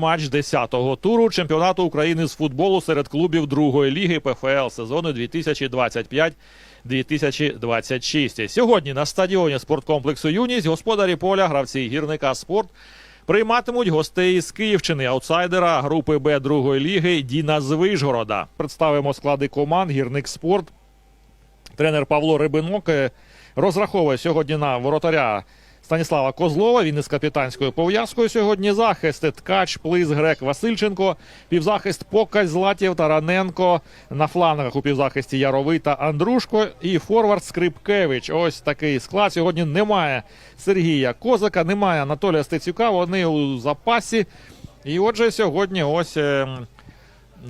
Матч 10-го туру чемпіонату України з футболу серед клубів другої ліги ПФЛ сезону 2025-2026. Сьогодні на стадіоні спорткомплексу Юність господарі поля гравці гірника спорт прийматимуть гостей з Київщини, аутсайдера групи Б другої ліги Діна з Вишгорода. Представимо склади команд гірник спорт. Тренер Павло Рибинок е, розраховує сьогодні на воротаря Станіслава Козлова. Він із капітанською пов'язкою сьогодні. Захист Ткач, Плис, Грек, Васильченко. Півзахист Покаль, Златів, Тараненко. На флангах у півзахисті Яровий та Андрушко. І форвард Скрипкевич. Ось такий склад. Сьогодні немає Сергія Козака, немає Анатолія Стецюка. Вони у запасі. І отже, сьогодні ось. ем,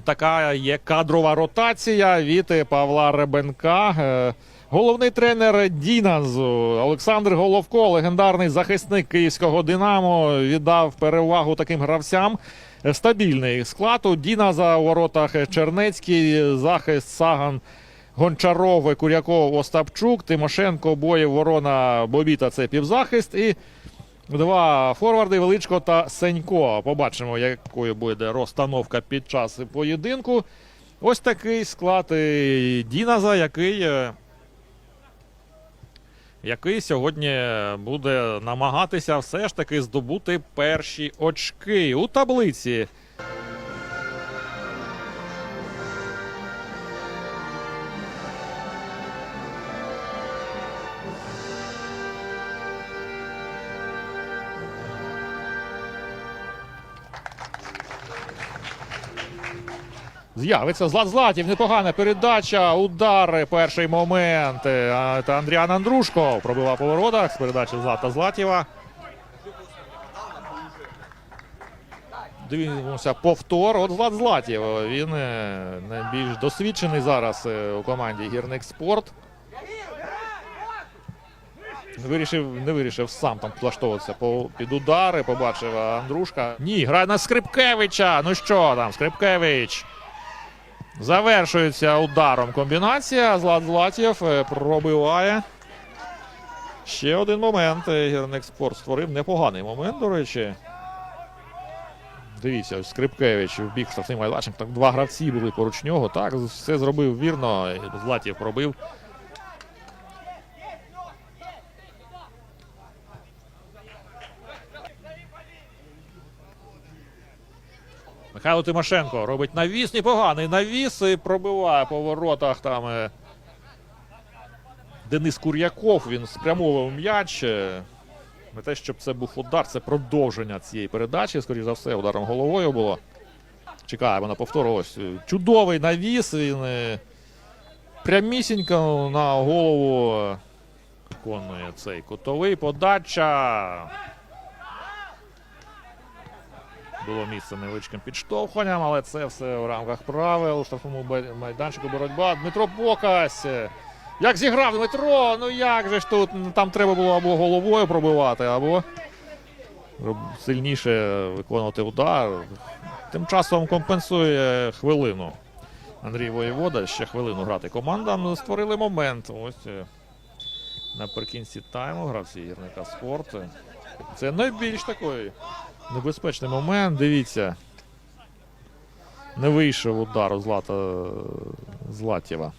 Така є кадрова ротація від е, Павла Ребенка. Головний тренер Діназу Олександр Головко, легендарний захисник київського Динамо, віддав перевагу таким гравцям. Стабільний склад у Діназа у воротах Чернецький, захист Саган. Гончаров, Куряков, Остапчук, Тимошенко, Боєв, Ворона, Бобіта це півзахист. І Два форварди Величко та Сенько. Побачимо, якою буде розстановка під час поєдинку. Ось такий склад Діназа, який, е, який сьогодні буде намагатися все ж таки здобути перші очки у таблиці. З'явиться Злат Златів. Непогана передача. Удар. Перший момент. Е, Та Андріан Андрушко пробивав по воротах з передачі Злата Златєва. Дивимося повтор. От Злат Златєв. Він е, найбільш досвідчений зараз е, у команді Гірник Спорт. Вирішив, не вирішив сам там влаштовуватися під удари. Побачив Андрушка. Ні, грає на Скрипкевича. Ну що там, Скрипкевич. Завершується ударом комбінація. Злат Златєв е, пробиває. Ще один момент. е, Гірник Спорт створив непоганий момент, до речі. Дивіться, ось Скрипкевич в бік штрафний майданчик. Два гравці були поруч нього. Так, все зробив вірно. Златів пробив. Михайло Тимошенко робить навіс, непоганий навіс і пробиває по воротах там. е, Денис Кур'яков він спрямовував м'яч. е, Не те, щоб це був удар, це продовження цієї передачі. Скоріше за все, ударом головою було. Чекаємо на повтор. Ось е, чудовий навіс. Він прямісінько на голову виконує цей кутовий подача. Було місце невеличким підштовхуванням, але це все в рамках правил. Штрафному майданчику боротьба. Дмитро Покась. Як зіграв Дмитро? Ну як же ж тут? Ну, Там треба було або головою пробивати, або сильніше виконувати удар. Тим часом компенсує хвилину. Андрій Воєвода ще хвилину грати командам. Створили момент. Ось е, наприкінці тайму гравці гірника спорту. Це найбільш такий Небезпечний момент, дивіться. Не вийшов удар у Злата Златєва.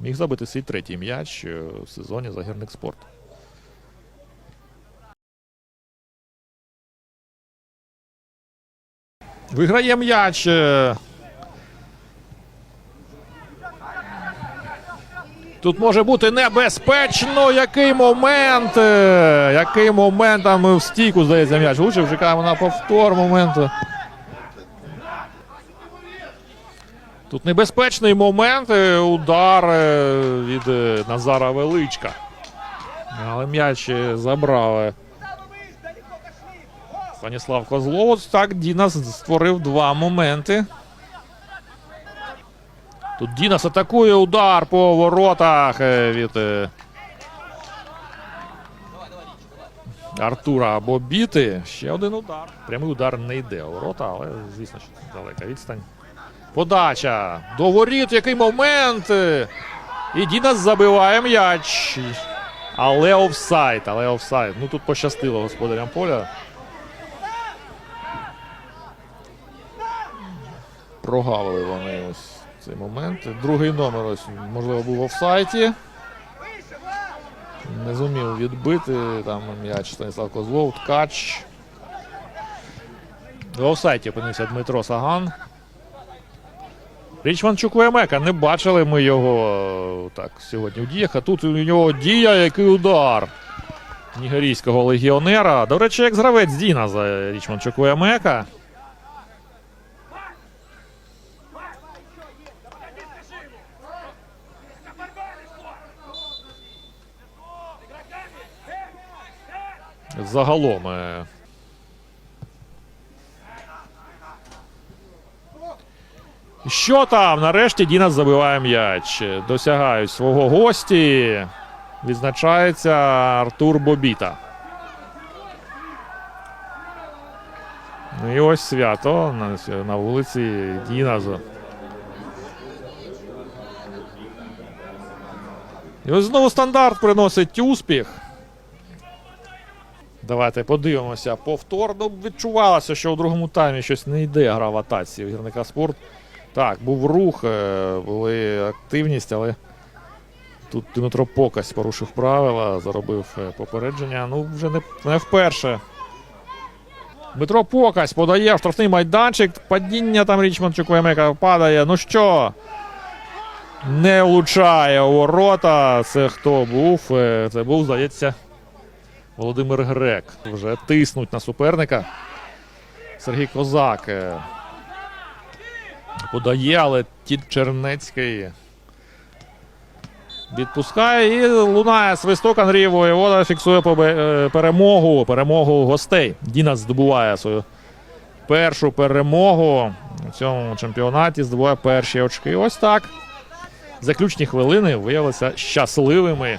Міг забити свій третій м'яч е, в сезоні загірник спорту. спорт. Виграє м'яч. Тут може бути небезпечно. Який момент? е, Який момент там в стійку, здається, м'яч. Влучив, чекаємо на повтор моменту. Тут небезпечний момент. е, Удар е, від Назара Величка. Але м'яч забрав. е, Станіслав Козлов. Так Дінас створив два моменти. Тут Дінас атакує удар по воротах е, від е, Артура Бобіти. Ще один удар. Прямий удар не йде у ворота, але звісно, що далека відстань. Подача. До воріт, який момент. І Дінас забиває м'яч. Але офсайд, але офсайд. Ну тут пощастило господарям поля. прогавили вони ось цей момент. Другий номер ось, можливо, був офсайті. Не зумів відбити там м'яч Станіслав Козлов, ткач. В офсайті опинився Дмитро Саган. Річман Чуквемека. Не бачили ми його е, так сьогодні в діях. А тут у нього дія, який удар нігерійського легіонера. До речі, як гравець Діна за Річман Чуквемека. Загалом. е, Що там? Нарешті Дінас забиває м'яч. Досягають свого гості. Відзначається Артур Бобіта. Ну і ось свято на, вулиці Діназу. І ось знову стандарт приносить успіх. Давайте подивимося повтор. Ну, відчувалося, що у другому таймі щось не йде гра в атаці в гірника спорт. Так, був рух, е, були активність, але тут Дмитро Покась порушив правила, заробив е, попередження. Ну, вже не, не вперше. Дмитро Покась подає штрафний майданчик. Падіння там Річман Чуквемека падає. Ну що? Не влучає ворота. Це хто був? Е, Це був, здається, Володимир Грек. Вже тиснуть на суперника. Сергій Козак. е, Подає, але Тід Чернецький відпускає і лунає свисток Андрій Воєвода фіксує е, перемогу. Перемогу гостей. Дінас здобуває свою першу перемогу у цьому чемпіонаті. Здобуває перші очки. Ось так. Заключні хвилини виявилися щасливими